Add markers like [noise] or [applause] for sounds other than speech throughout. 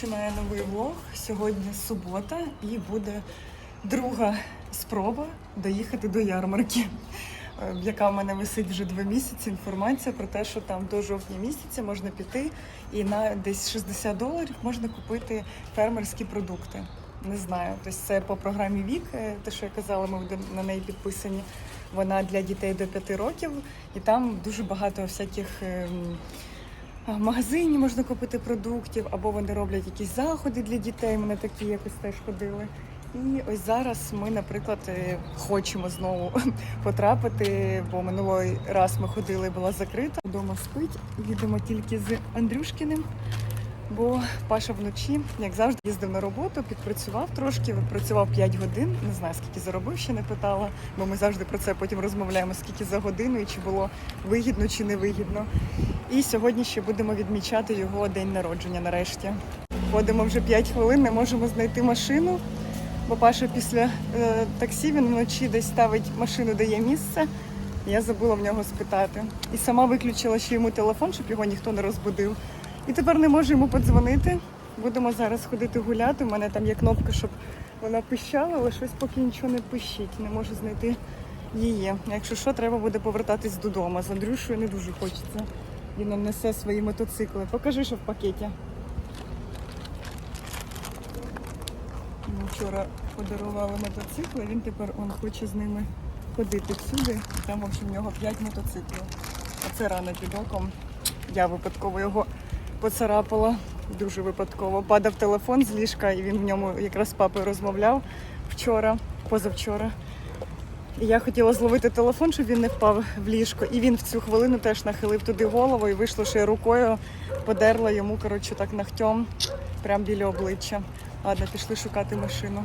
починаю новий влог. Сьогодні субота і буде друга спроба доїхати до ярмарки, е, яка в мене висить вже два місяці. Інформація про те, що там до жовтня місяця можна піти і на десь 60 доларів можна купити фермерські продукти. Не знаю, тобто це по програмі Вік, е, те, що я казала, ми на неї підписані. Вона для дітей до 5 років, і там дуже багато всяких. В магазині можна купити продуктів, або вони роблять якісь заходи для дітей. Ми на такі якось теж ходили. І ось зараз ми, наприклад, е, хочемо знову [laughs] потрапити, бо минулий раз ми ходили, була закрита. Вдома спить, їдемо тільки з Андрюшкіним. Бо Паша вночі, як завжди, їздив на роботу, підпрацював трошки, працював 5 годин. Не знаю, скільки заробив, ще не питала, бо ми завжди про це потім розмовляємо, скільки за годину і чи було вигідно чи не вигідно. І сьогодні ще будемо відмічати його день народження нарешті. Ходимо вже 5 хвилин, не можемо знайти машину, бо Паша після е, таксі він вночі десь ставить машину, де є місце. Я забула в нього спитати. І сама виключила ще йому телефон, щоб його ніхто не розбудив. І тепер не можу йому подзвонити. Будемо зараз ходити гуляти. У мене там є кнопка, щоб вона пищала, але щось поки нічого не пищить. Не можу знайти її. Якщо що, треба буде повертатись додому. З Андрюшою не дуже хочеться. Він нам несе свої мотоцикли. Покажи, що в пакеті. Йому вчора подарували мотоцикли, він тепер он хоче з ними ходити всюди. Там, в общем, в нього 5 мотоциклів. А це рана під оком. Я випадково його поцарапала. Дуже випадково. Падав телефон з ліжка, і він в ньому якраз з папою розмовляв вчора, позавчора. Я хотіла зловити телефон, щоб він не впав в ліжко. І він в цю хвилину теж нахилив туди голову і вийшло, що я рукою подерла йому, коротше, так ногтем, прямо біля обличчя. Ладно, пішли шукати машину.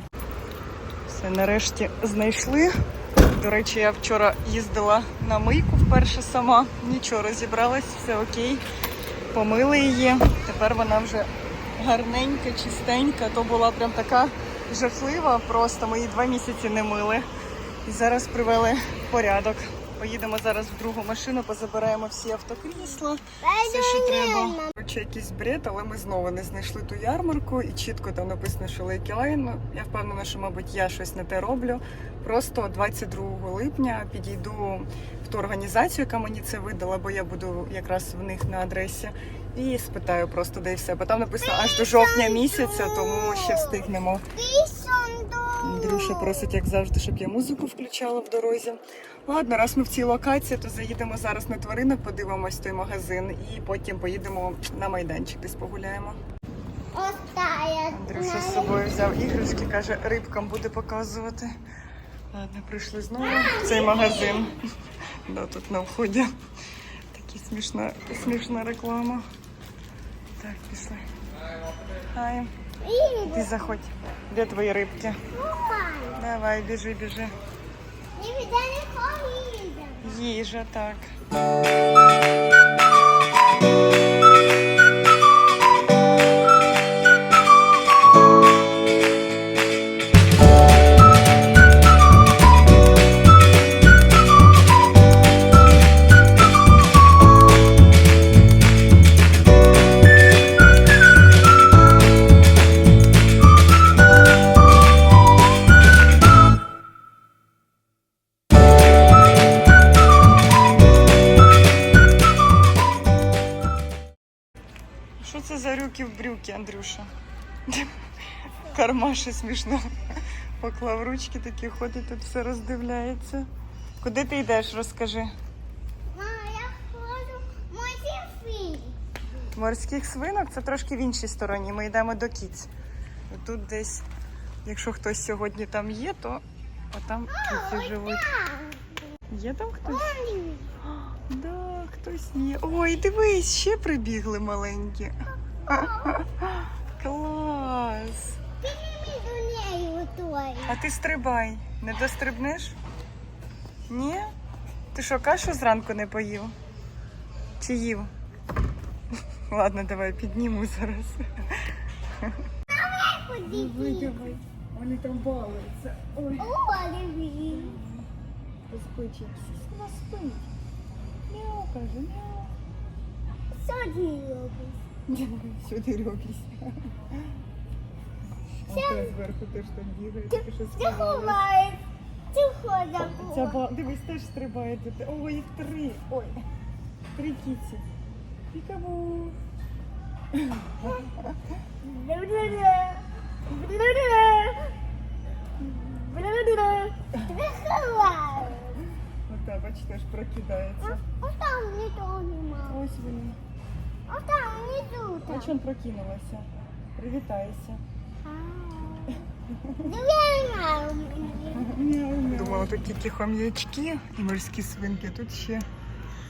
Все, нарешті знайшли. До речі, я вчора їздила на мийку вперше сама. Нічого розібралась, все окей. Помили її. Тепер вона вже гарненька, чистенька. То була прям така жахлива. Просто ми її два місяці не мили. І зараз привели в порядок. Поїдемо зараз в другу машину, позабираємо всі автокрісла, все, що треба. Короче, якийсь бред, але ми знову не знайшли ту ярмарку і чітко там написано, що Лейкілайн. Я впевнена, що, мабуть, я щось не те роблю. Просто 22 липня підійду в ту організацію, яка мені це видала, бо я буду якраз в них на адресі. І спитаю просто де і все. Бо там написано аж до жовтня місяця, тому ще встигнемо. Андрюша просить, як завжди, щоб я музику включала в дорозі. Ладно, раз ми в цій локації, то заїдемо зараз на тваринок, подивимось той магазин і потім поїдемо на майданчик, десь погуляємо. Андрюша з собою взяв іграшки, каже, рибкам буде показувати. Ладно, прийшли знову в цей магазин. Да, тут на вході. Такі смішна, смішна реклама. Так, пішли. Хай. Ти заходь. Де твої рибки? Давай, біжи, біжи. Їжа, так. Смішно. Поклав ручки такі, ходить тут все роздивляється. Куди ти йдеш, розкажи. Морських свинок це трошки в іншій стороні. Ми йдемо до кіць. Тут десь, якщо хтось сьогодні там є, то отам кіці живуть. Є там хтось? Да, хтось є. Ой, дивись, ще прибігли маленькі. [laughs] Клас! А ти стрибай, не дострибнеш? Ні? Ти що, кашу зранку не поїв? Чи їв? [laughs] Ладно, давай підніму зараз. Диви, диви. Вони там балуються. Ой, вона спить? Мяу, каже, мяу. Що ти робиш? А ти зверху теж там бігає, тільки що сховалась. Ховай. Тихо Ця забула. ба... Дивись, теж стрибає тут. Ой, їх три. Ой. Три кіці. Пікабу. Ховай. Ота, бач, теж прокидається. Ось там нічого нема. Ось вони. Ось там внизу. там. Бач, він прокинулася. Привітайся. Думала, тут тільки хом'ячки і морські свинки. Тут ще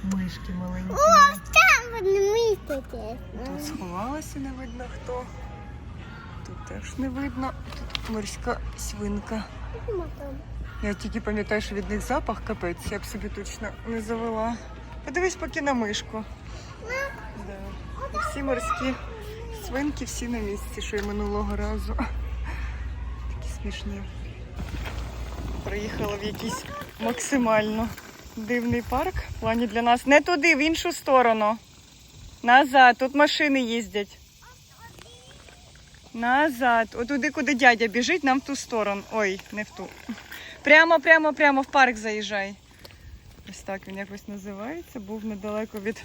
мишки маленькі. Ось там вони містяться. Тут сховалася, не видно хто. Тут теж не видно. Тут морська свинка. Я тільки пам'ятаю, що від них запах капець, я б собі точно не завела. Подивись поки на мишку. Да. І всі морські свинки всі на місці, що й минулого разу. Смішні. Приїхала в якийсь максимально дивний парк. В плані для нас. Не туди, в іншу сторону. Назад. Тут машини їздять. Назад. Отуди, куди дядя біжить, нам в ту сторону. Ой, не в ту. Прямо, прямо, прямо в парк заїжджай. Ось так він якось називається. Був недалеко від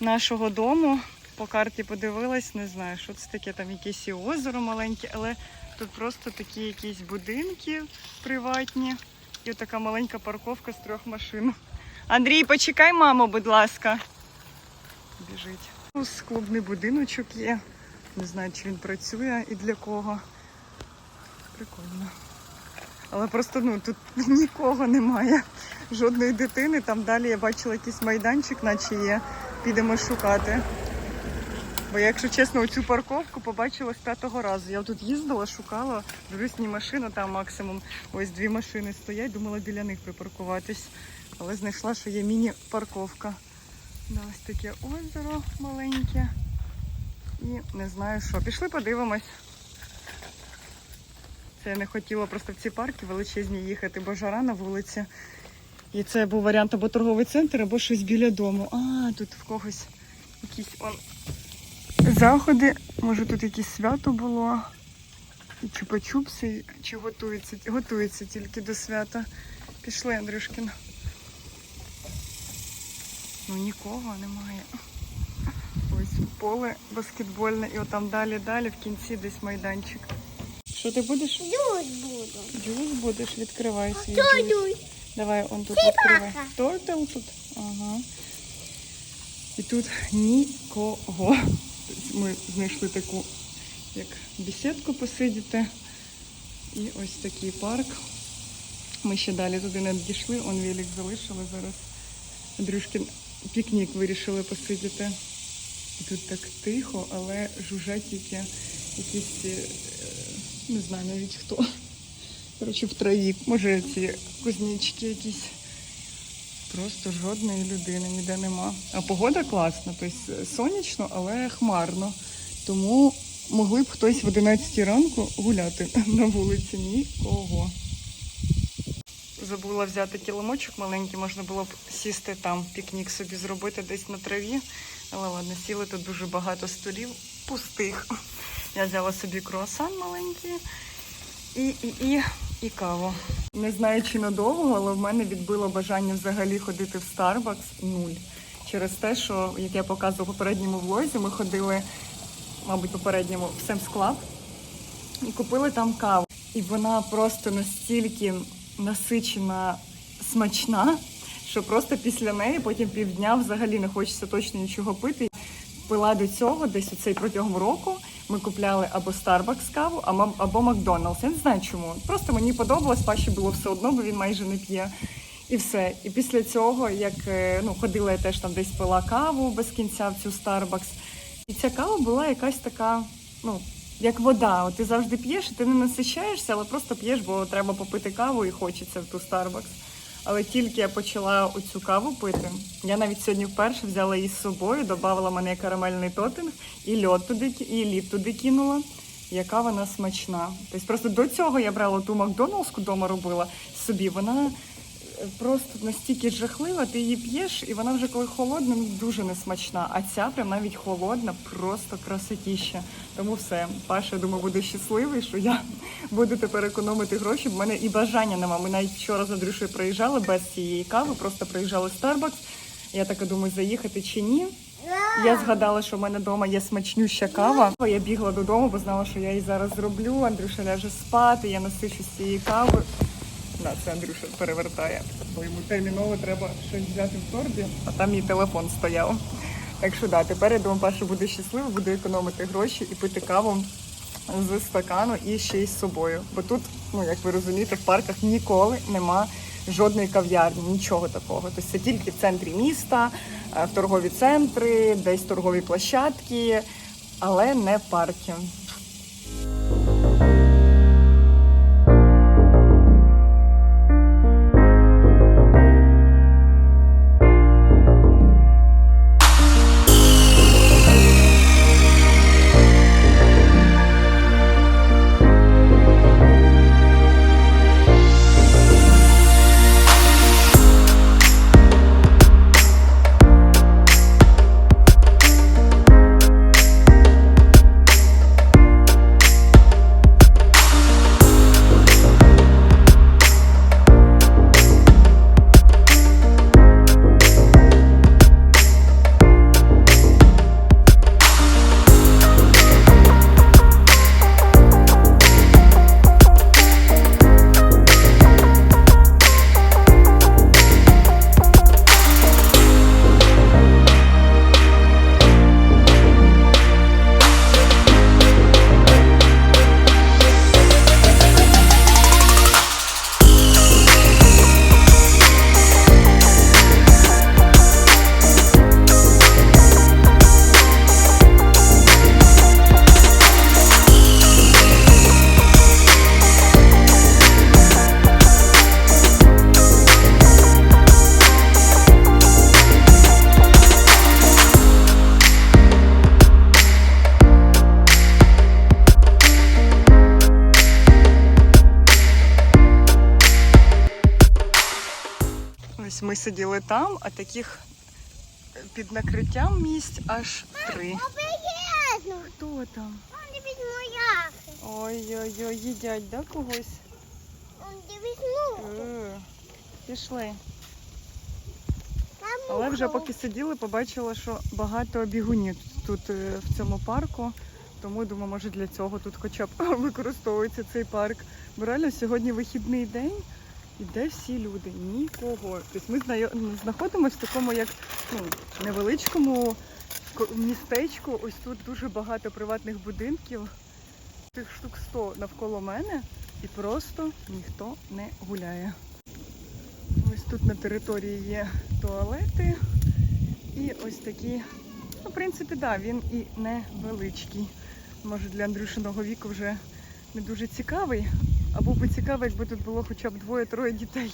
нашого дому. По карті подивилась, не знаю, що це таке, там якесь і озеро маленьке, але тут просто такі якісь будинки приватні. І така маленька парковка з трьох машин. Андрій, почекай, маму, будь ласка. Біжить. Ось клубний будиночок є. Не знаю, чи він працює і для кого. Прикольно. Але просто ну тут [laughs] нікого немає. Жодної дитини. Там далі я бачила якийсь майданчик, наче є. Підемо шукати. Бо я, якщо чесно, оцю парковку побачила з п'ятого разу. Я тут їздила, шукала, дивлюсь, ні машина, там максимум ось дві машини стоять, думала біля них припаркуватись. Але знайшла, що є міні-парковка. Да, ось таке озеро маленьке. І не знаю що. Пішли подивимось. Це я не хотіла просто в ці парки величезні їхати, бо жара на вулиці. І це був варіант або торговий центр, або щось біля дому. А, тут в когось якісь он заходи. Може тут якесь свято було. І чупа-чупси, чи готується, готується тільки до свята. Пішли, Андрюшкін. Ну нікого немає. Ось поле баскетбольне, і отам далі, далі, в кінці десь майданчик. Що ти будеш? Дюсь буду. Джус будеш, відкривай свій. Дюсь. Давай он тут відкривай. Тортел тут. Ага. І тут нікого. Ми знайшли таку, як бесідку посидіти. І ось такий парк. Ми ще далі туди не дійшли, он велик залишили зараз. Андрюшкін пікнік вирішили посидіти. Тут так тихо, але жужжать тільки якісь, е, не знаю навіть хто. Коротше, в траві. Може ці кузнечки якісь. Просто жодної людини ніде нема. А погода класна, тобто сонячно, але хмарно. Тому могли б хтось в 11 ранку гуляти [laughs] на вулиці. Нікого. Забула взяти килимочок маленький, можна було б сісти там, пікнік собі зробити десь на траві. Але ладно, сіли тут дуже багато столів пустих. Я взяла собі круасан маленький і, і, і, і каву. Не знаю, чи надовго, але в мене відбило бажання взагалі ходити в Starbucks нуль. Через те, що, як я показувала в попередньому влозі, ми ходили, мабуть, попередньому в Sam's Club і купили там каву. І вона просто настільки насичена, смачна, що просто після неї потім півдня взагалі не хочеться точно нічого пити. Пила до цього десь оцей протягом року. Ми купляли або Starbucks каву, або, Макдоналдс. Я не знаю чому. Просто мені подобалось, Паші було все одно, бо він майже не п'є. І все. І після цього, як е, ну, ходила я теж там десь пила каву без кінця в цю Starbucks. І ця кава була якась така, ну, як вода. От ти завжди п'єш, і ти не насичаєшся, але просто п'єш, бо треба попити каву і хочеться в ту Starbucks. Але тільки я почала оцю каву пити, я навіть сьогодні вперше взяла її з собою, додавала мене карамельний тотинг, і льод туди і лід туди кинула. Яка вона смачна. Тобто просто до цього я брала ту Макдоналдску дома робила собі. Вона просто настільки жахлива, ти її п'єш, і вона вже коли холодна, дуже несмачна. А ця прям навіть холодна, просто красотіща. Тому все, Паша, я думаю, буде щасливий, що я [laughs] буду тепер економити гроші. В мене і бажання нема. Ми навіть вчора з Андрюшею приїжджали без цієї кави, просто приїжджали в Starbucks. Я така думаю, заїхати чи ні. Я згадала, що в мене вдома є смачнюща кава. Я бігла додому, бо знала, що я її зараз зроблю. Андрюша ляже спати, я насичу з цієї кави. На, це Андрюша перевертає, бо йому терміново треба щось взяти в торбі, а там мій телефон стояв. Так що да, тепер я думаю, Паша буде щасливий, буде економити гроші і пити каву з стакану і ще й з собою. Бо тут, ну як ви розумієте, в парках ніколи нема жодної кав'ярні, нічого такого. Тобто це тільки в центрі міста, е, в торгові центри, десь торгові площадки, але не парки. Сиділи там, а таких під накриттям місць аж три. Хто там? Мояхи. Ой-ой-ой, їдять, да, когось? Ну. Е, Пішли. Але вже поки сиділи, побачила, що багато бігунів тут е, в цьому парку. Тому думаю, може для цього тут хоча б [laughs] використовується цей парк. Бо реально сьогодні вихідний день, і де всі люди? Нікого. Тобто ми ну, знаходимося в такому як ну, невеличкому містечку. Ось тут дуже багато приватних будинків. Тих штук 100 навколо мене, і просто ніхто не гуляє. Ось тут на території є туалети. І ось такі. Ну, в принципі, да, він і невеличкий. Може для Андрюшиного віку вже не дуже цікавий. А був би цікавий, якби тут було хоча б двоє-троє дітей.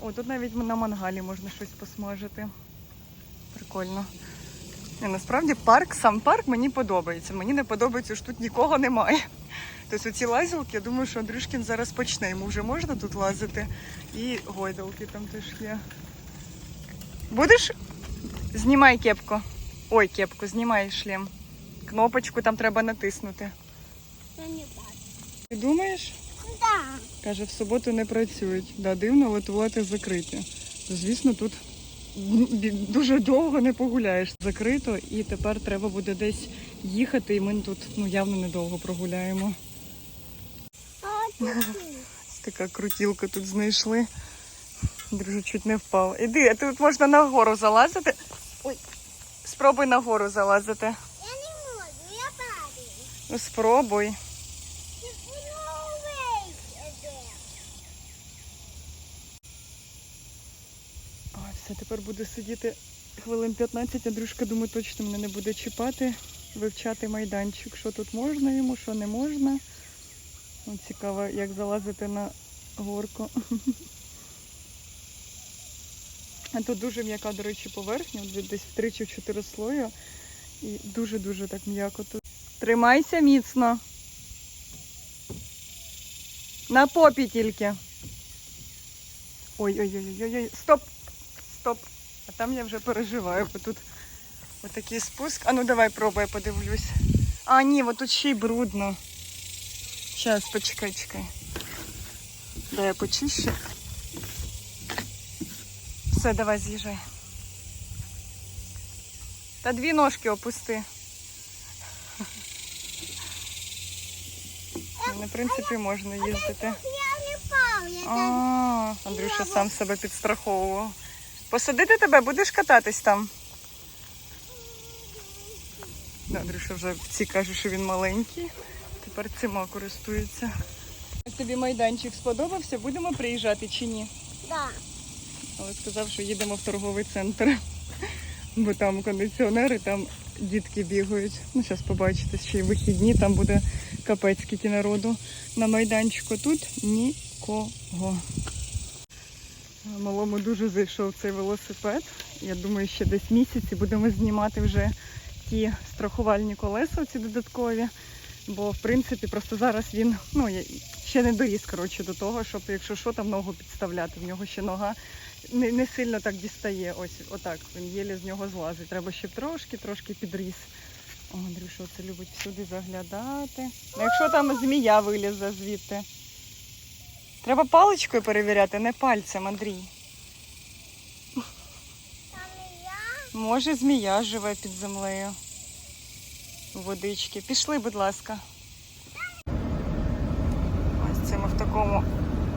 О, тут навіть на мангалі можна щось посмажити. Прикольно. Ні, насправді парк, сам парк мені подобається. Мені не подобається, що тут нікого немає. Тобто ці лазілки, я думаю, що Андрюшкін зараз почне. Йому вже можна тут лазити. І гойдалки там теж є. Будеш? Знімай кепку. Ой, кепку, знімай шлем. Кнопочку там треба натиснути. Ти думаєш? Да. Каже, в суботу не працюють. Да, дивно, але туалети закриті. Звісно, тут дуже довго не погуляєш. Закрито, і тепер треба буде десь їхати, і ми тут ну, явно недовго прогуляємо. [laughs] Така крутілка тут знайшли. Друже, чуть не впав. Іди, а тут можна на гору залазити. Ой, спробуй на гору залазити. Я не можу, я падаю. Спробуй. Все, тепер буду сидіти хвилин 15, Андрюшка, думаю, точно мене не буде чіпати, вивчати майданчик, що тут можна йому, що не можна. О, цікаво, як залазити на горку. А тут дуже м'яка, до речі, поверхня, десь в 3 чи 4 слої. І дуже-дуже так м'яко тут. Тримайся міцно. На попі тільки. Ой-ой-ой-ой-ой. Стоп! Стоп! А там я вже переживаю, бо тут отакий спуск. А ну давай пробуй, подивлюсь. А, ні, от тут ще й брудно. Зараз, почекай, чекай. Дай я почищу. Все, давай з'їжджай. Та дві ножки опусти. Ну, В принципі, можна їздити. Я не пав, я. А, Андрюша сам себе підстраховував. Посадити тебе, будеш кататись там. Андрюша вже ці каже, що він маленький. Тепер цима користується. Тобі майданчик сподобався? Будемо приїжджати чи ні? Да. Але сказав, що їдемо в торговий центр. Бо там кондиціонери, там дітки бігають. Ну, зараз побачите, ще й вихідні, там буде капець скільки народу на майданчику. Тут нікого. Малому дуже зайшов цей велосипед. Я думаю, ще десь місяць і будемо знімати вже ті страхувальні колеса, ці додаткові. Бо в принципі просто зараз він ну, ще не доріс коротше, до того, щоб якщо що, там ногу підставляти. В нього ще нога не, не сильно так дістає. Ось отак. Він єлі з нього злазить. Треба ще трошки, трошки підріс. О, Андрюша, це любить всюди заглядати. Ну, якщо там змія вилізе звідти. Треба паличкою перевіряти, не пальцем, Андрій. Може, змія живе під землею. Водички. Пішли, будь ласка. Ось це ми в такому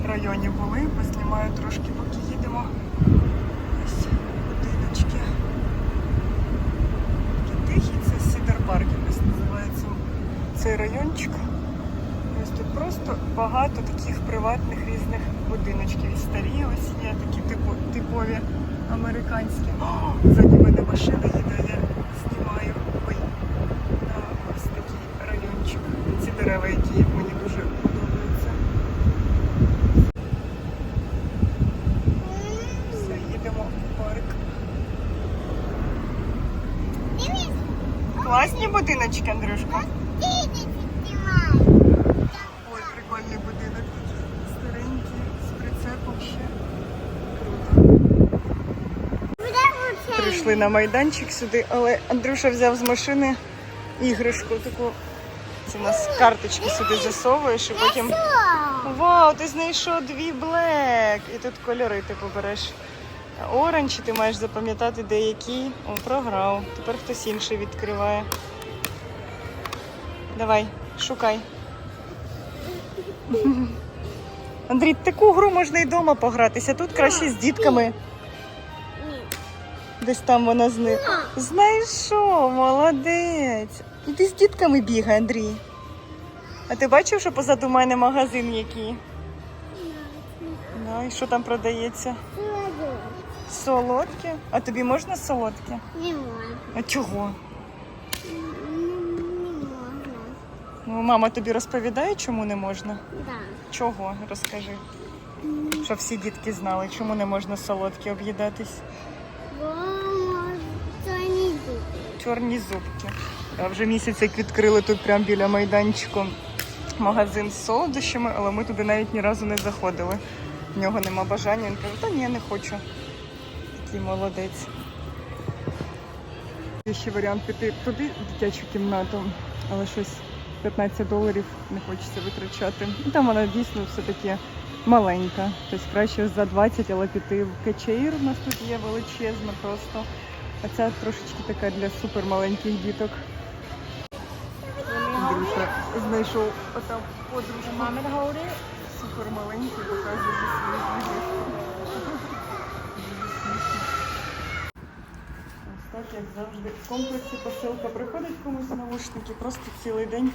районі були. Познімаю трошки, поки їдемо. Ось будиночки. Тихі, це Сідер Парк якось називається цей райончик. Тут просто багато таких приватних різних будиночків. І старі ось є такі типу, типові американські. О, ззаді мене машина їде, я знімаю. Ой, на ось такий райончик. Ці дерева, які мені дуже подобаються. Все, їдемо в парк. Класні будиночки, Андрюшка. ти не піднімай. Ой, прикольний будинок такий старенький, з прицепом ще. Круто. Буде оце. Прийшли на майданчик сюди, але Андрюша взяв з машини іграшку таку. Це у нас карточки сюди засовуєш і потім. Вау, ти знайшов дві блек! І тут кольори ти побереш. Оранж, і ти маєш запам'ятати деякі. О, програв. Тепер хтось інший відкриває. Давай, шукай. [laughs] Андрій, таку гру можна і вдома погратися. Тут краще з дітками. Десь там вона зни... Знайшов, молодець. Іди з дітками бігай, Андрій. А ти бачив, що позаду мене магазин який? Да, і що там продається? Солодке? А тобі можна солодке? Не можна. А чого? Ну, мама тобі розповідає, чому не можна? Да. Чого? Розкажи. Щоб всі дітки знали, чому не можна солодке об'їдатись. Чорні зубки. Вже місяць як відкрили тут прямо біля майданчику магазин з солодощами, але ми туди навіть ні разу не заходили. В нього нема бажання. Він каже, та ні, не хочу. Такий молодець. Є ще варіант піти туди, в дитячу кімнату, але щось 15 доларів не хочеться витрачати. Ну, Там вона дійсно все-таки маленька. Тобто краще за 20, але піти в кечеїр у нас тут є величезна просто. А ця трошечки така для супер маленьких діток. Андрюша знайшов отам подружку. Супер маленький, показує смішно. Ось так, як завжди. В комплексі посилка приходить комусь наушники, просто цілий день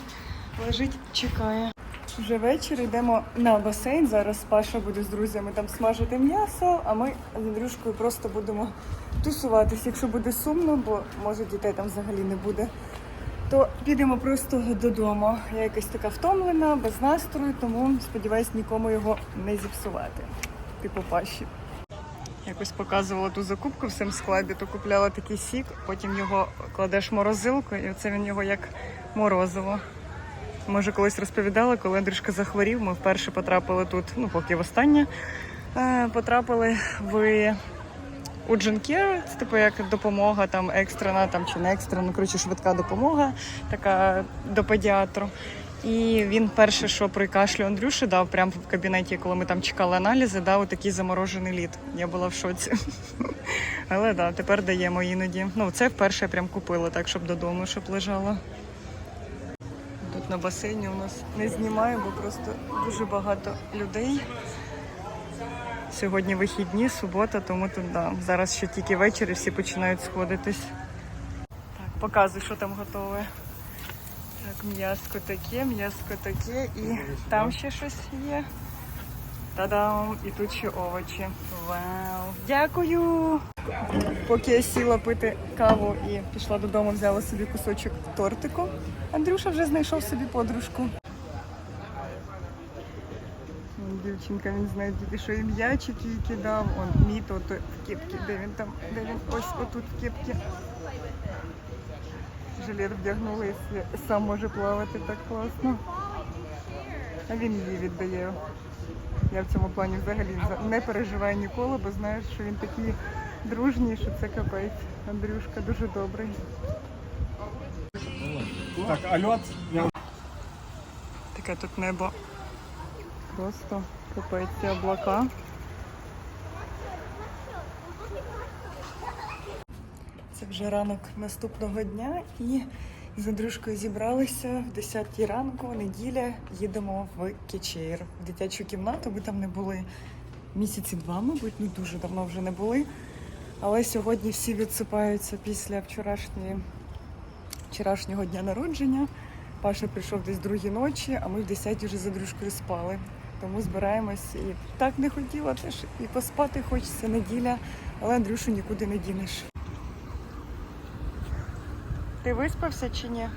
лежить, чекає. Вже вечір йдемо на басейн. Зараз Паша буде з друзями там смажити м'ясо, а ми з Андрюшкою просто будемо тусуватись, якщо буде сумно, бо може дітей там взагалі не буде. То підемо просто додому. Я якась така втомлена, без настрою, тому сподіваюсь нікому його не зіпсувати. Типу Паші. Якось показувала ту закупку в Семскладі, то купляла такий сік, потім його кладеш в морозилку, і оце він його як морозиво. Може, колись розповідала, коли Андрюшка захворів, ми вперше потрапили тут, ну поки востаннє Е, Потрапили в у Дженкер, це типу як допомога там екстрена там чи не екстрена, ну, коротше, швидка допомога, така до педіатру. І він перше, що при кашлю Андрюші дав прямо в кабінеті, коли ми там чекали аналізи, дав такий заморожений лід. Я була в шоці. [laughs] Але да, тепер даємо іноді. Ну, це вперше я прям купила так, щоб додому, щоб лежало. Тут на басейні у нас не знімаю, бо просто дуже багато людей. Сьогодні вихідні, субота, тому тут да. Зараз ще тільки вечір і всі починають сходитись. Так, показуй, що там готове. Так, м'яско таке, м'яско таке, і там ще щось є. Та-дам! І тут ще овочі. Вау! Дякую! Поки я сіла пити каву і пішла додому, взяла собі кусочок тортику. Андрюша вже знайшов собі подружку. Вон Дівчинка, він знає тільки, що і м'ячики їй кидав. Он мій то в кепці. Де він там? Де він? Ось отут в кепці. Жилет вдягнули і сам може плавати так класно. А він її віддає. Я в цьому плані взагалі не переживаю ніколи, бо знаю, що він такий дружній, що це капець. Андрюшка дуже добрий. Так, а лед? Я Таке тут небо. Просто капець облака. Це вже ранок наступного дня і з Андрюшкою зібралися в 10 ранку, неділя, їдемо в Кечеїр, в дитячу кімнату. Ми там не були місяці два, мабуть, ну дуже давно вже не були. Але сьогодні всі відсипаються після вчорашньої, вчорашнього дня народження. Паша прийшов десь другі ночі, а ми в 10 вже за дружкою спали. Тому збираємось і так не хотіла теж і поспати хочеться неділя, але Андрюшу нікуди не дінеш. Ти виспався чи ні?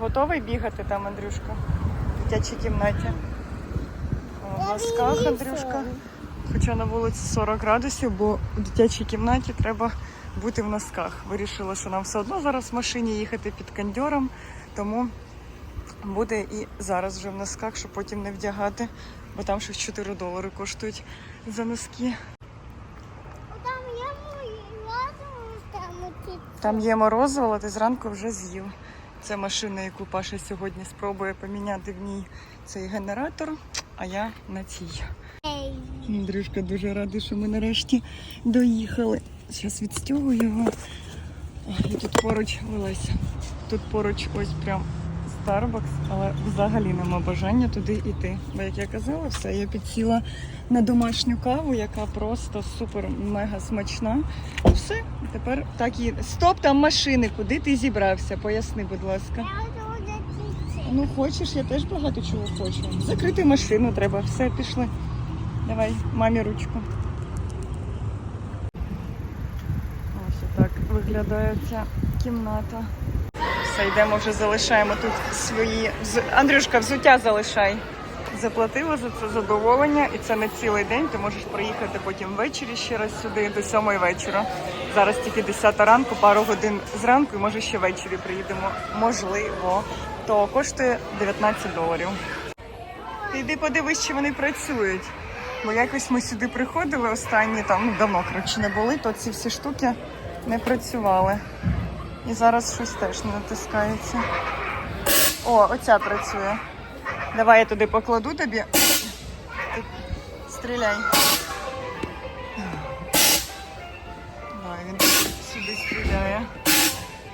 Готовий бігати там, Андрюшка? В дитячій кімнаті. В носках Андрюшка. Хоча на вулиці 40 градусів, бо в дитячій кімнаті треба бути в носках. Вирішила, що нам все одно зараз в машині їхати під кондьором, тому буде і зараз вже в носках, щоб потім не вдягати, бо там щось 4 долари коштують за носки. Там є мої там є морозиво, але ти зранку вже з'їв. Це машина, яку Паша сьогодні спробує поміняти в ній цей генератор, а я на цій. Андрюшка дуже радий, що ми нарешті доїхали. Зараз відстягую його. І тут поруч Олеся. Тут поруч ось прям Starbucks, але взагалі нема бажання туди йти. Бо як я казала, все, я підсіла на домашню каву, яка просто супер мега смачна. І все, тепер так і. Стоп, там машини, куди ти зібрався? Поясни, будь ласка. Ну хочеш, я теж багато чого хочу. Закрити машину треба. Все, пішли. Давай, мамі ручку. Ось так виглядає ця кімната. Все, йдемо вже залишаємо тут свої. Андрюшка, взуття залишай. Заплатила за це задоволення, і це не цілий день. Ти можеш приїхати потім ввечері ще раз сюди до сьомої вечора. Зараз тільки 10 ранку, пару годин зранку, і може ще ввечері приїдемо. Можливо, то коштує 19 доларів. Ти йди подивись, чи вони працюють. Бо якось ми сюди приходили останні там давно коротше не були, то ці всі штуки не працювали. І зараз щось теж не натискається. О, оця працює. Давай я туди покладу тобі. Ти Стріляй. Давай, він сюди стріляє.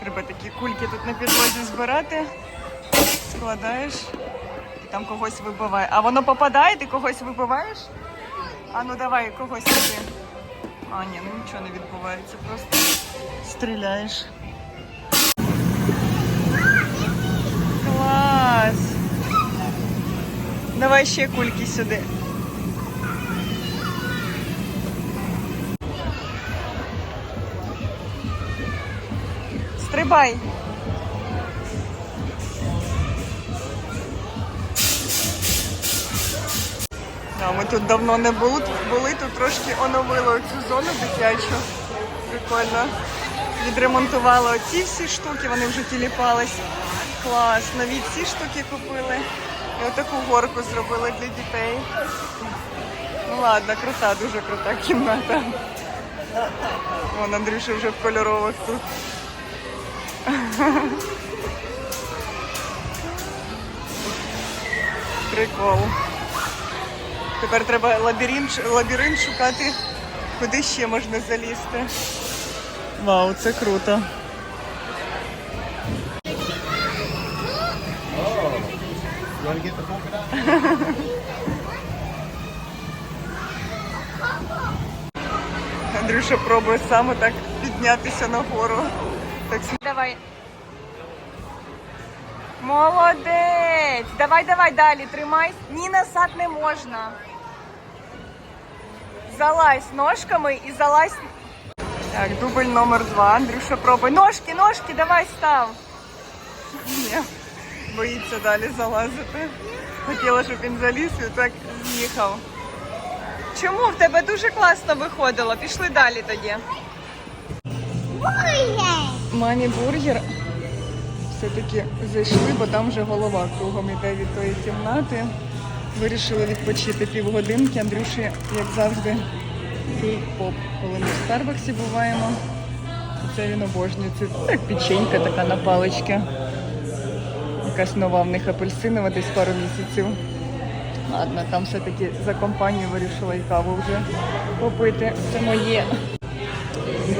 Треба такі кульки тут на підлозі збирати. Складаєш і там когось вибиває. А воно попадає, ти когось вибиваєш? А ну давай когось сюди. А, ні, ну нічого не відбувається, просто стріляєш. Клас! Давай ще кульки сюди. Стрибай. Да, ми тут давно не були, були тут трошки оновили цю зону дитячу. Прикольно. Відремонтували оці всі штуки, вони вже тіліпались. Клас. Нові ці штуки купили. І отаку горку зробили для дітей. Ну ладно, крута, дуже крута кімната. Вон Андрюша вже в кольорових тут. Прикол. Тепер треба лабіринт, лабіринт шукати, куди ще можна залізти. Вау, це круто. To get the polka dot? Андрюша пробує саме так піднятися нагору. Так Давай. Молодець! Давай, давай далі, тримай. Ні, назад не можна. Залазь ножками і залазь. Так, дубль номер два. Андрюша пробує. Ножки, ножки, давай став. Ні, [laughs] боїться далі залазити. Хотіла, щоб він заліз і так з'їхав. Чому в тебе дуже класно виходило? Пішли далі тоді. Мані бургер. Все-таки зайшли, бо там вже голова кругом іде від тої кімнати. Вирішили відпочити півгодинки. Андрюші, як завжди, кей-поп. Коли ми в Старбаксі буваємо. Це він обожнює. Це як печенька така на палички. Якась нова в них апельсинова десь пару місяців. Ладно, там все-таки за компанію вирішила і каву вже попити. Це моє.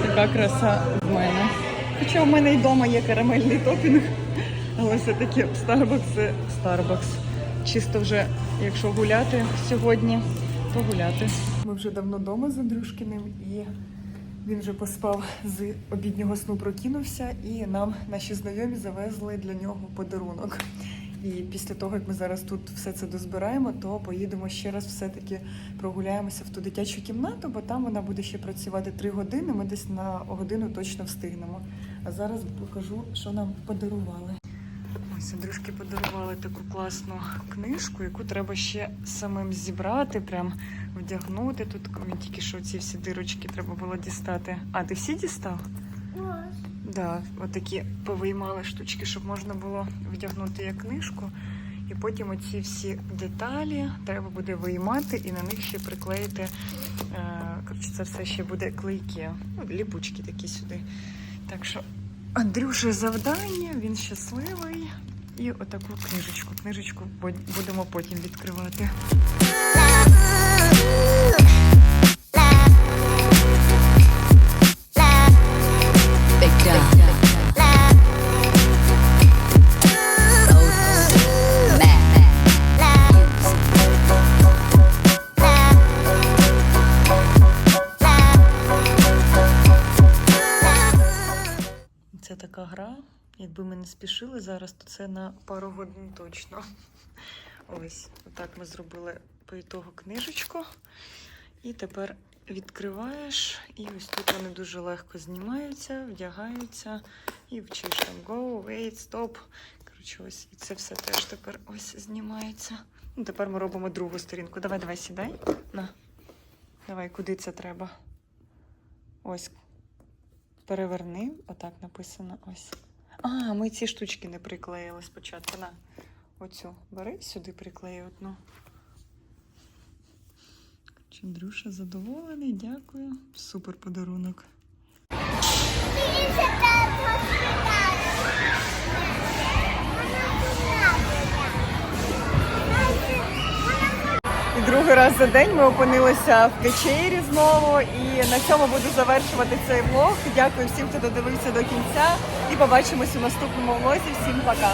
Така краса в мене. Хоча в мене і вдома є карамельний топінг, але все-таки Starbucks це Starbucks. Чисто вже, якщо гуляти сьогодні, то гуляти. Ми вже давно вдома з Андрюшкиним і він вже поспав з обіднього сну, прокинувся, і нам наші знайомі завезли для нього подарунок. І після того, як ми зараз тут все це дозбираємо, то поїдемо ще раз все-таки прогуляємося в ту дитячу кімнату, бо там вона буде ще працювати три години. Ми десь на годину точно встигнемо. А зараз покажу, що нам подарували. Ось Андрюшки подарували таку класну книжку, яку треба ще самим зібрати, прям вдягнути. Тут він тільки що ці всі дирочки треба було дістати. А ти всі дістав? Да, отакі повиймали штучки, щоб можна було вдягнути як книжку. І потім оці всі деталі треба буде виймати і на них ще приклеїти. Е, коротше, це все ще буде клейки. Ну, ліпучки такі сюди. Так що Андрюше завдання, він щасливий. І отаку книжечку. Книжечку бу- будемо потім відкривати. Зараз, то це на пару годин точно. Ось, отак ми зробили по ітогу книжечку. І тепер відкриваєш, і ось тут вони дуже легко знімаються, вдягаються і вчиш там go, wait, stop. Коротше, ось і це все теж тепер ось знімається. Ну, тепер ми робимо другу сторінку. Давай, давай, сідай. На. Давай, куди це треба? Ось. Переверни, отак написано ось. А, ми ці штучки не приклеїли спочатку. На оцю бери, сюди приклею одну. Чендрюша задоволений, дякую. Супер подарунок. Другий раз за день ми опинилися в Кечері знову. І на цьому буду завершувати цей влог. Дякую всім, хто додивився до кінця. І побачимось у наступному влозі. Всім пока!